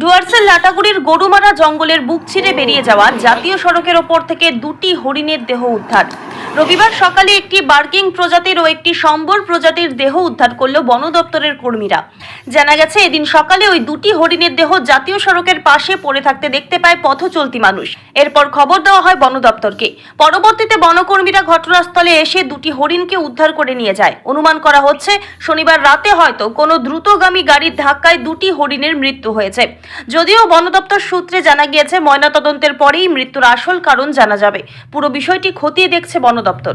ডুয়ার্সের লাটাগুড়ির গরুমারা জঙ্গলের বুক ছিঁড়ে বেরিয়ে যাওয়া জাতীয় সড়কের ওপর থেকে দুটি হরিণের দেহ উদ্ধার। রবিবার সকালে একটি বার্কিং প্রজাতির ও একটি সম্বর প্রজাতির দেহ উদ্ধার করল বন দপ্তরের কর্মীরা। জানা গেছে, এদিন সকালে ওই দুটি হরিণের দেহ জাতীয় সড়কের পাশে পড়ে থাকতে দেখতে পায় পথ চলতি মানুষ। এরপর খবর দেওয়া হয় বন দপ্তরকে। পরবর্তীতে বনকর্মীরা ঘটনাস্থলে এসে দুটি হরিণকে উদ্ধার করে নিয়ে যায়। অনুমান করা হচ্ছে, শনিবার রাতে হয়তো কোনো দ্রুতগামী গাড়ির ধাক্কায় দুটি হরিণের মৃত্যু হয়েছে। যদিও বন দপ্তর সূত্রে জানা গিয়েছে, ময়নাতদন্তের পরেই মৃত্যুর আসল কারণ জানা যাবে। পুরো বিষয়টি খতিয়ে দেখছে বন দপ্তর।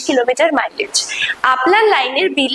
কিলোমিটার মাইলেজ আপনার লাইনের বিল